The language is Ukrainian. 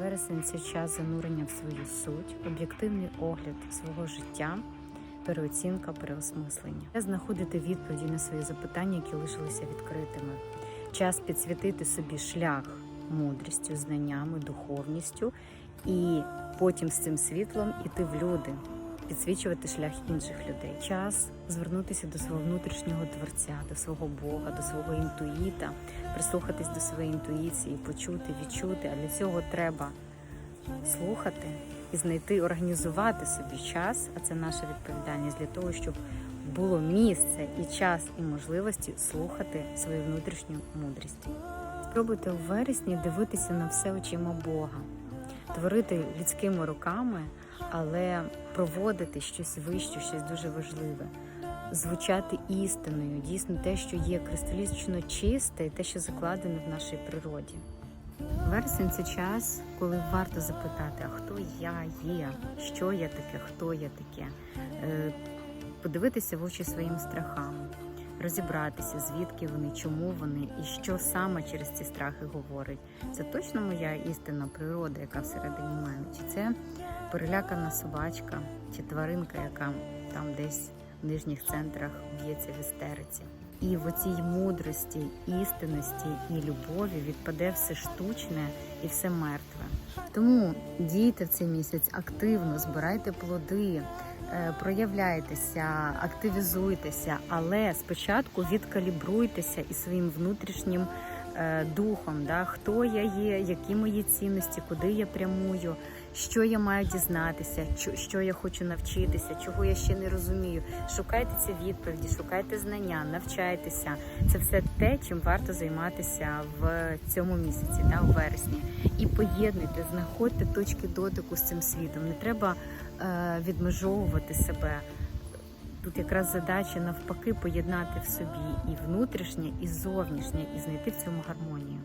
Вересень це час занурення в свою суть, об'єктивний огляд свого життя, переоцінка, переосмислення. Час знаходити відповіді на свої запитання, які лишилися відкритими. Час підсвітити собі шлях мудрістю, знаннями, духовністю, і потім з цим світлом іти в люди, підсвічувати шлях інших людей. Час звернутися до свого внутрішнього творця, до свого Бога, до свого інтуїта, прислухатись до своєї інтуїції, почути, відчути. А для цього треба слухати і знайти, організувати собі час, а це наша відповідальність для того, щоб було місце і час, і можливості слухати свою внутрішню мудрість. Спробуйте у вересні дивитися на все очима Бога, творити людськими руками, але проводити щось вище, щось дуже важливе, звучати істиною, дійсно те, що є кристалічно чисте, і те, що закладене в нашій природі. Вересень це час, коли варто запитати, а хто я є, що я таке, хто я таке, Е, подивитися в очі своїм страхам, розібратися, звідки вони, чому вони і що саме через ці страхи говорить. Це точно моя істинна природа, яка всередині мене, чи це перелякана собачка, чи тваринка, яка там десь в нижніх центрах б'ється в істериці. І в оцій мудрості, істинності і любові відпаде все штучне і все мертве. Тому дійте в цей місяць активно, збирайте плоди, е, проявляйтеся, активізуйтеся, але спочатку відкалібруйтеся і своїм внутрішнім духом, да, хто я є, які мої цінності, куди я прямую, що я маю дізнатися, що я хочу навчитися, чого я ще не розумію. Шукайте ці відповіді, шукайте знання, навчайтеся. Це все те, чим варто займатися в цьому місяці, да, у вересні. І поєднуйте, знаходьте точки дотику з цим світом. Не треба е, відмежовувати себе. Тут якраз задача навпаки поєднати в собі і внутрішнє, і зовнішнє, і знайти в цьому гармонію.